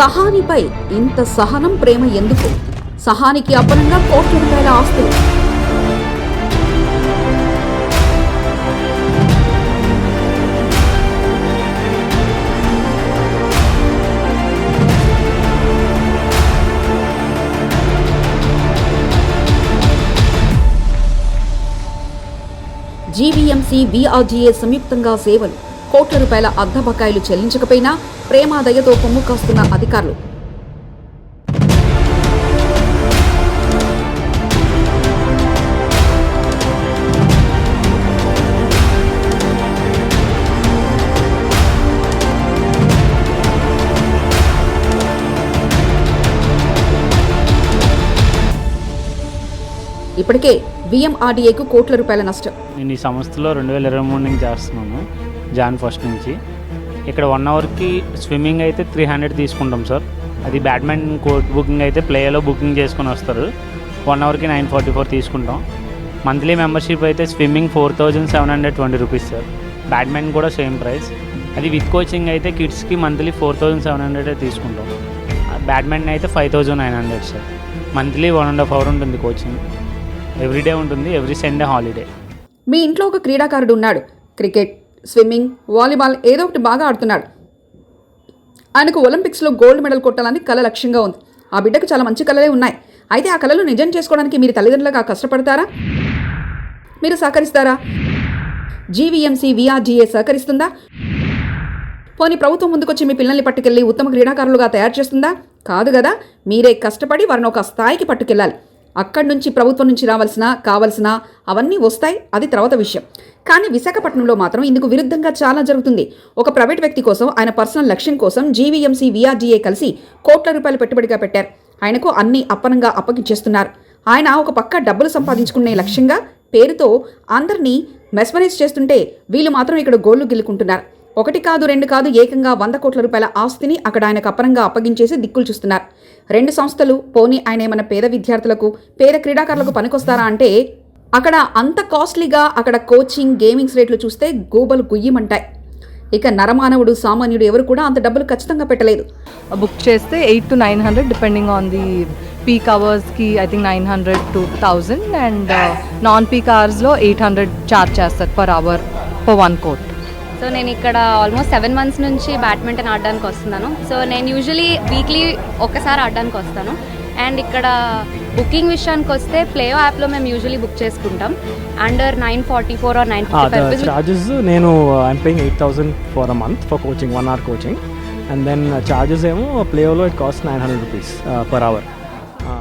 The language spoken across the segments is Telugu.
సహానిపై ఇంత సహనం ప్రేమ ఎందుకు? సహానికి అపనంగా కోట్ల రూపాయల ఆస్తులు జీవీఎంసీ బీఆర్జీఏ సంయుక్తంగా సేవలు. కోట్ల రూపాయల అర్ధ బకాయిలు చెల్లించకపోయినా ప్రేమాదయతో కొమ్ము కాస్తున్న అధికారులు. ఇప్పటికే విఎంఆర్డీఏకు కోట్ల రూపాయల నష్టం. నేను ఈ సంస్థలో రెండు వేల ఇరవై మూడు నుంచి చేస్తున్నాను. జాన్ ఫస్ట్ నుంచి. ఇక్కడ వన్ అవర్కి స్విమ్మింగ్ అయితే త్రీ హండ్రెడ్ తీసుకుంటాం సార్. అది బ్యాడ్మింటన్ కోర్ట్ బుకింగ్ అయితే ప్లేయర్లో బుకింగ్ చేసుకొని వస్తారు. వన్ అవర్కి నైన్ ఫార్టీ ఫోర్ తీసుకుంటాం. మంత్లీ మెంబర్షిప్ అయితే swimming four thousand seven hundred twenty rupees sir. Badminton కూడా సేమ్ ప్రైస్. అది విత్ కోచింగ్ అయితే కిడ్స్కి monthly four thousand seven hundred తీసుకుంటాం. బ్యాడ్మింటన్ అయితే five thousand nine hundred sir. Monthly one and half hour ఉంటుంది కోచింగ్. ఎవ్రీడే ఉంటుంది ఎవ్రీ సండే హాలిడే మీ ఇంట్లో ఒక క్రీడాకారుడు ఉన్నాడు. క్రికెట్ స్విమ్మింగ్ వాలీబాల్ ఏదో ఒకటి బాగా ఆడుతున్నాడు. ఆయనకు ఒలింపిక్స్లో గోల్డ్ మెడల్ కొట్టాలని కళ లక్ష్యంగా ఉంది. ఆ బిడ్డకు చాలా మంచి కళలే ఉన్నాయి. అయితే ఆ కళలు నిజం చేసుకోవడానికి మీరు తల్లిదండ్రులుగా కష్టపడతారా? మీరు సహకరిస్తారా? జీవీఎంసీ విఆర్జీఏ సహకరిస్తుందా? పోనీ ప్రభుత్వం ముందుకొచ్చి మీ పిల్లల్ని పట్టుకెళ్ళి ఉత్తమ క్రీడాకారులుగా తయారు చేస్తుందా? కాదు కదా మీరే కష్టపడి వారిని ఒక స్థాయికి పట్టుకెళ్ళాలి. అక్కడి నుంచి ప్రభుత్వం నుంచి రావాల్సిన కావలసిన అవన్నీ వస్తాయి. అది తర్వాత విషయం. కానీ విశాఖపట్నంలో మాత్రం ఇందుకు విరుద్ధంగా చాలా జరుగుతుంది. ఒక ప్రైవేట్ వ్యక్తి కోసం ఆయన పర్సనల్ లక్ష్యం కోసం జీవీఎంసీ విఆర్జీఏ కలిసి కోట్ల రూపాయలు పెట్టుబడిగా పెట్టారు. ఆయనకు అన్ని అప్పనంగా అప్పగించేస్తున్నారు. ఆయన ఒక పక్క డబ్బులు సంపాదించుకునే లక్ష్యంగా పేరుతో అందరినీ మెస్మరైజ్ చేస్తుంటే వీళ్ళు మాత్రం ఇక్కడ గోళ్ళు గిల్లుకుంటున్నారు. ఒకటి కాదు రెండు కాదు ఏకంగా వంద కోట్ల రూపాయల ఆస్తిని అక్కడ ఆయనకు అపరంగా అప్పగించేసి దిక్కులు చూస్తున్నారు. రెండు సంస్థలు పోనీ ఆయన ఏమైనా పేద విద్యార్థులకు పేద క్రీడాకారులకు పనికొస్తారా అంటే అక్కడ అంత కాస్ట్లీగా అక్కడ కోచింగ్ గేమింగ్స్ రేట్లు చూస్తే గోబలు గుయ్యమంటాయి. ఇక నరమానవుడు సామాన్యుడు ఎవరు కూడా అంత డబ్బులు ఖచ్చితంగా పెట్టలేదు. బుక్ చేస్తే eight to nine hundred depending on the peak అవర్స్కి I think nine hundred to thousand and non peak అవర్స్లో ఎయిట్ హండ్రెడ్ ఛార్జ్ చేస్తారు per hour per one court. So నేను ఇక్కడ ఆల్మోస్ట్ సెవెన్ మంత్స్ నుంచి బ్యాడ్మింటన్ ఆడడానికి వస్తున్నాను. సో నేను యూజువలీ వీక్లీ ఒక్కసారి ఆడడానికి వస్తాను. అండ్ ఇక్కడ బుకింగ్ విషయానికి వస్తే ప్లే యాప్లో మేము యూజువలీ బుక్ చేసుకుంటాం. Under nine forty four or nine five charges నేను I'm paying eight thousand for a month for coaching one hour coaching and then charges ఏమో ప్లేలో it cost nine hundred rupees per hour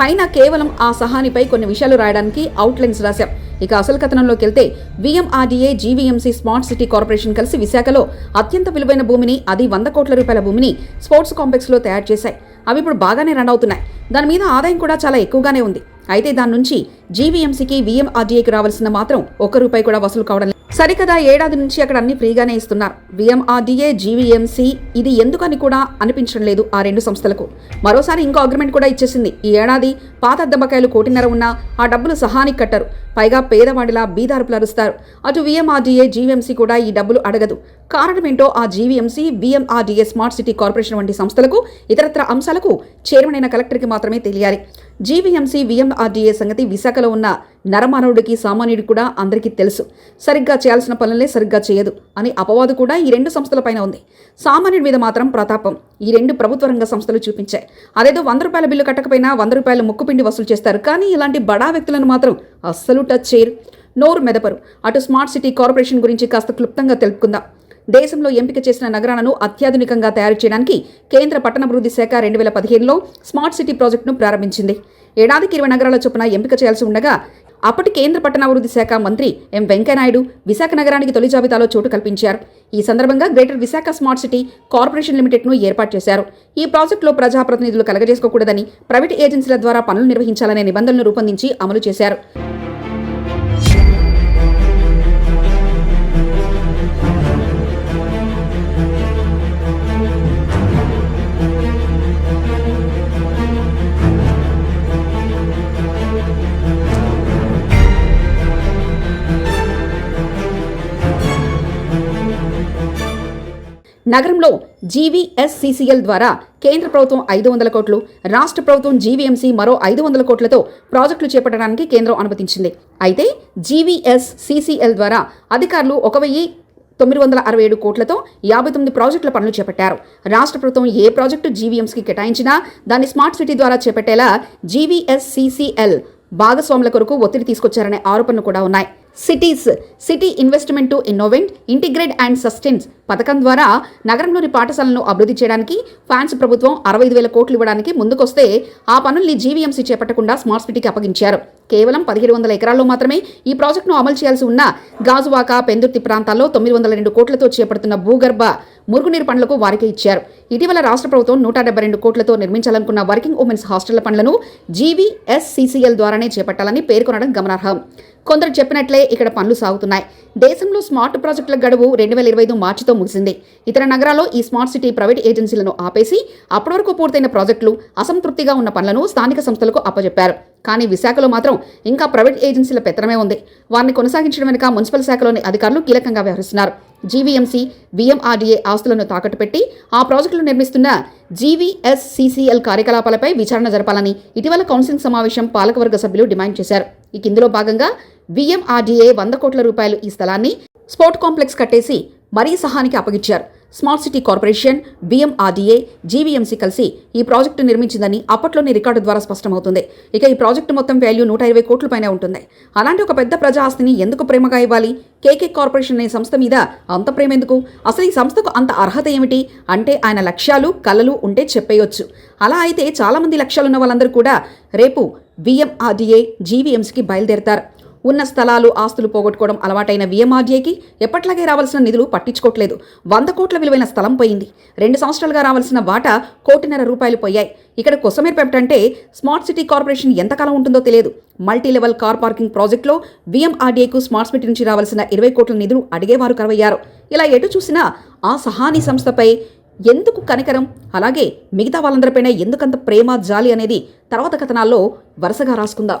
పైన కేవలం ఆ సహానిపై కొన్ని విషయాలు రాయడానికి అవుట్లైన్స్ రాశాం. ఇక అసలు కథనంలోకి వెళ్తే VMRDA GVMC smart city corporation కలిసి విశాఖలో అత్యంత విలువైన భూమిని అది వంద కోట్ల రూపాయల భూమిని స్పోర్ట్స్ కాంప్లెక్స్లో తయారు చేశాయి. అవి ఇప్పుడు బాగానే రన్ అవుతున్నాయి. దాని మీద ఆదాయం కూడా చాలా ఎక్కువగానే ఉంది. అయితే దాని నుంచి జీవీఎంసీకి విఎంఆర్డీఏకి రావాల్సిన మాత్రం ఒక్క రూపాయి కూడా వసూలు కావడం సరికదా ఏడాది నుంచి అక్కడ అన్ని ఫ్రీగానే ఇస్తున్నారు. విఎంఆర్డీఏ జీవీఎంసీ ఇది ఎందుకని కూడా అనిపించడం లేదు ఆ రెండు సంస్థలకు. మరోసారి ఇంకో అగ్రిమెంట్ కూడా ఇచ్చేసింది. ఈ ఏడాది పాత దెబ్బకాయలు కోటిన్నర ఉన్నా ఆ డబ్బులు సహానికి కట్టరు. పైగా పేదవాడిలా బీదారుపులు అరుస్తారు. అటు విఎంఆర్డీఏ జీవీఎంసీ కూడా ఈ డబ్బులు అడగదు. కారణమేంటో ఆ GVMC VMRDA smart city corporation వంటి సంస్థలకు ఇతరత్ర అంశాలకు చైర్మన్ అయిన కలెక్టర్కి మాత్రమే తెలియాలి. జీవీఎంసీ విఎంఆర్డీఏ సంగతి విశాఖలో ఉన్న నరమానవుడికి సామాన్యుడికి కూడా అందరికీ తెలుసు. సరిగ్గా చేయాల్సిన పనులే సరిగ్గా చేయదు అని అపవాదు కూడా ఈ రెండు సంస్థలపైన ఉంది. సామాన్యుడి మీద మాత్రం ప్రతాపం. ఈ రెండు ప్రభుత్వ రంగ సంస్థలు చూపించాయి. అదేదో వంద రూపాయల బిల్లు కట్టకపోయినా వంద రూపాయల ముక్కుపిండి వసూలు చేస్తారు. కానీ ఇలాంటి బడా వ్యక్తులను మాత్రం అస్సలు టచ్ చేయరు. నోరు మెదపరు. అటు స్మార్ట్ సిటీ కార్పొరేషన్ గురించి కాస్త క్లుప్తంగా తెలుపుకుందాం. దేశంలో ఎంపిక చేసిన నగరాలను అత్యాధునికంగా తయారు చేయడానికి కేంద్ర పట్టణాభివృద్ధి శాఖ రెండు వేల పదిహేనులో స్మార్ట్ సిటీ ప్రాజెక్టును ప్రారంభించింది. ఏడాదికి ఇరవై నగరాల చొప్పున ఎంపిక చేయాల్సి ఉండగా అప్పటి కేంద్ర పట్టణాభివృద్ధి శాఖ మంత్రి ఎం వెంకయ్యనాయుడు విశాఖ నగరానికి తొలి జాబితాలో చోటు కల్పించారు. ఈ సందర్భంగా greater Visakha smart city corporation లిమిటెడ్ను ఏర్పాటు చేశారు. ఈ ప్రాజెక్టులో ప్రజాప్రతినిధులు కలగజేసుకోకూడదని ప్రైవేట్ ఏజెన్సీల ద్వారా పనులు నిర్వహించాలనే నిబంధనలు రూపొందించి అమలు చేశారు. నగరంలో జీవీఎస్సీసీఎల్ ద్వారా కేంద్ర ప్రభుత్వం ఐదు వందల కోట్లు రాష్ట్ర ప్రభుత్వం జీవీఎంసీ మరో ఐదు వందల కోట్లతో ప్రాజెక్టులు చేపట్టడానికి కేంద్రం అనుమతించింది. అయితే జీవీఎస్సీసీఎల్ ద్వారా అధికారులు ఒక వెయ్యి తొమ్మిది వందల అరవై ఏడు కోట్లతో యాభై తొమ్మిది ప్రాజెక్టుల పనులు చేపట్టారు. రాష్ట్ర ప్రభుత్వం ఏ ప్రాజెక్టు జీవీఎంసీకి కేటాయించినా దాన్ని స్మార్ట్ సిటీ ద్వారా చేపట్టేలా జీవీఎస్సీసీఎల్ భాగస్వాముల కొరకు ఒత్తిడి తీసుకొచ్చారనే ఆరోపణలు కూడా ఉన్నాయి. Cities city investment to innovate integrate and sustains పథకం ద్వారా నగరంలోని పాఠశాలను అభివృద్ధి చేయడానికి ఫ్రాన్స్ ప్రభుత్వం అరవై ఐదు వేల కోట్లు ఇవ్వడానికి ముందుకొస్తే ఆ పనుల్ని జీవీఎంసీ చేపట్టకుండా స్మార్ట్ సిటీకి అప్పగించారు. కేవలం పదిహేడు వందల ఎకరాల్లో మాత్రమే ఈ ప్రాజెక్టును అమలు చేయాల్సి ఉన్న గాజువాక పెందుర్తి ప్రాంతాల్లో తొమ్మిది వందల రెండు కోట్లతో చేపడుతున్న భూగర్భ మురుగునీరు పనులకు వారికే ఇచ్చారు. ఇటీవల రాష్ట్ర ప్రభుత్వం నూట డెబ్బై రెండు కోట్లతో నిర్మించాలనుకున్న వర్కింగ్ ఉమెన్స్ హాస్టళ్ళ పనులను జీవీఎస్సీసీఎల్ ద్వారానే చేపట్టాలని పేర్కొనడం గమనార్హం. కొందరు చెప్పినట్లే ఇక్కడ పనులు సాగుతున్నాయి. దేశంలో స్మార్ట్ ప్రాజెక్టుల గడువు రెండు వేల ఇరవై ఐదు మార్చితో ముగిసింది. ఇతర నగరాల్లో ఈ స్మార్ట్ సిటీ ప్రైవేట్ ఏజెన్సీలను ఆపేసి అప్పటి వరకు పూర్తయిన ప్రాజెక్టులు అసంతృప్తిగా ఉన్న పనులను స్థానిక సంస్థలకు అప్పజెప్పారు. కానీ విశాఖలో మాత్రం ఇంకా ప్రైవేట్ ఏజెన్సీల పెత్తనమే ఉంది. వారిని కొనసాగించడం వెనుక మున్సిపల్ శాఖలోని అధికారులు కీలకంగా వ్యవహరిస్తున్నారు. జీవీఎంసీ విఎంఆర్డీఏ ఆస్తులను తాకట్టు పెట్టి ఆ ప్రాజెక్టులు నిర్మిస్తున్న జీవీఎస్సీసీఎల్ కార్యకలాపాలపై విచారణ జరపాలని ఇటీవల కౌన్సిలింగ్ సమావేశం పాలకవర్గ సభ్యులు డిమాండ్ చేశారు. ఇక ఇందులో భాగంగా విఎంఆర్డీఏ వంద కోట్ల రూపాయలు ఈ స్థలాన్ని స్పోర్ట్ కాంప్లెక్స్ కట్టేసి మరీ సహానికి అప్పగించారు. Smart city corporation VMRDA GVMC కలిసి ఈ ప్రాజెక్టు నిర్మించిందని అప్పట్లోని రికార్డు ద్వారా స్పష్టమవుతుంది. ఇక ఈ ప్రాజెక్టు మొత్తం వాల్యూ నూట ఇరవై కోట్ల పైన ఉంటుంది. అలాంటి ఒక పెద్ద ప్రజా ఆస్తిని ఎందుకు ప్రేమగా ఇవ్వాలి? కేకే కార్పొరేషన్ అనే సంస్థ మీద అంత ప్రేమ ఎందుకు? అసలు ఈ సంస్థకు అంత అర్హత ఏమిటి? అంటే ఆయన లక్ష్యాలు కలలు ఉంటే చెప్పేయొచ్చు. అలా అయితే చాలామంది లక్ష్యాలున్న వాళ్ళందరూ కూడా రేపు బిఎంఆర్డీఏ జీవీఎంసీకి బయలుదేరతారు. ఉన్న స్థలాలు ఆస్తులు పోగొట్టుకోవడం అలవాటైన విఎంఆర్డీఏకి ఎప్పట్లాగే రావాల్సిన నిధులు పట్టించుకోవట్లేదు. వంద కోట్ల విలువైన స్థలం పోయింది. రెండు సంవత్సరాలుగా రావాల్సిన వాటా కోటిన్నర రూపాయలు పోయాయి. ఇక్కడ కొసమేర్ అంటే స్మార్ట్ సిటీ కార్పొరేషన్ ఎంతకాలం ఉంటుందో తెలియదు. మల్టీ లెవెల్ కార్ పార్కింగ్ ప్రాజెక్టులో విఎంఆర్డీఏకు స్మార్ట్ సిటీ నుంచి రావాల్సిన ఇరవై కోట్ల నిధులు అడిగేవారు కరవయ్యారు. ఇలా ఎటు చూసినా ఆ సహాని సంస్థపై ఎందుకు కనికరం? అలాగే మిగతా వాళ్ళందరిపైన ఎందుకంత ప్రేమ జాలి అనేది తర్వాత కథనాల్లో వరుసగా రాసుకుందాం.